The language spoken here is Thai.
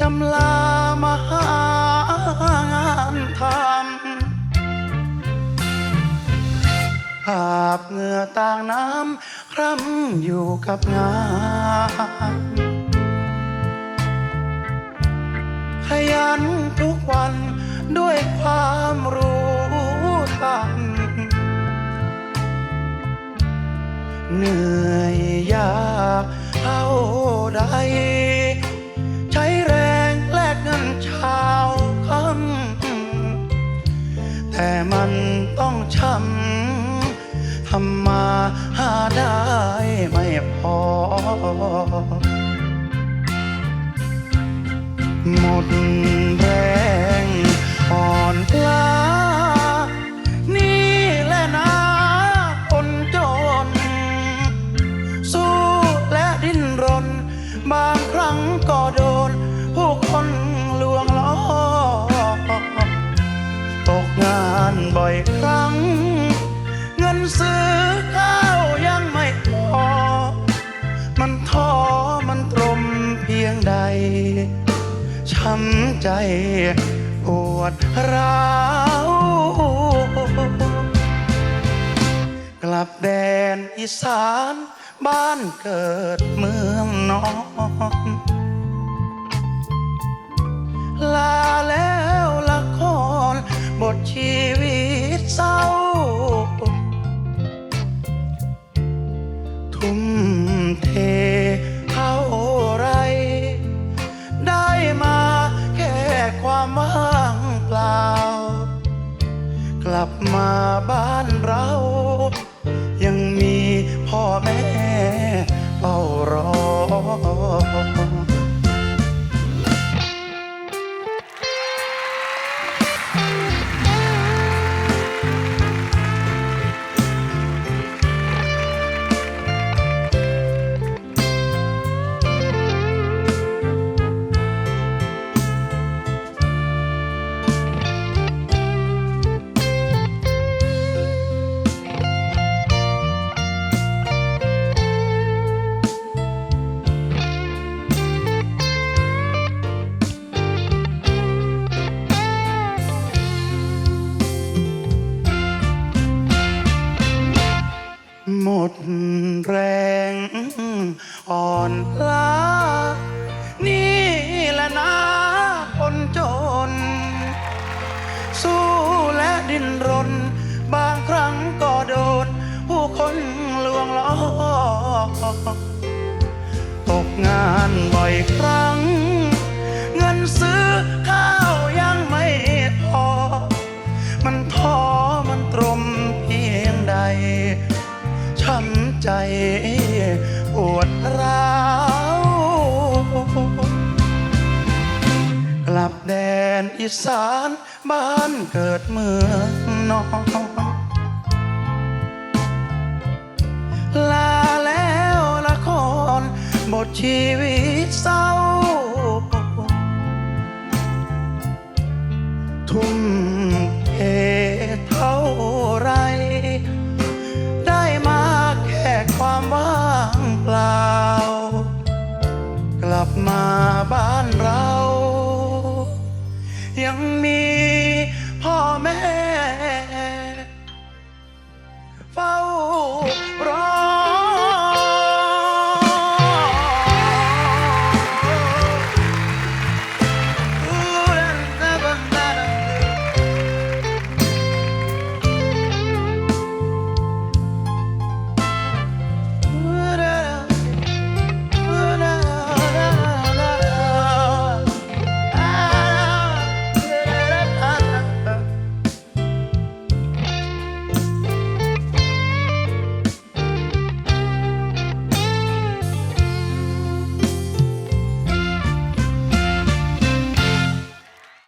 จำลามาหางานทำหาบเหงื่อต่างน้ำคร่ำอยู่กับงานขยันทุกวันด้วยความรู้ทันเหนื่อย หมดแรงอ่อนล้านี่แหละนะคนจน สู้และดิ้นรน บางครั้งก็โดน ผู้คนลวงล้อตกงานบ่อยครั้ง เงินซื้อ ยงใด ช้ำใจปวดร้าว กลับแดนอีสานบ้านเกิดเมืองนอนลาแล้วละครบทชีวิต มา อ่อนล้า นี่แหละนะคนจน สู้และดิ้นรน บางครั้งก็โดน ผู้คนลวงล้อตกงานบ่อยครั้ง บแดนอีสานบ้านเกิดเมืองนอนลาแล้วละครบทชี Amen.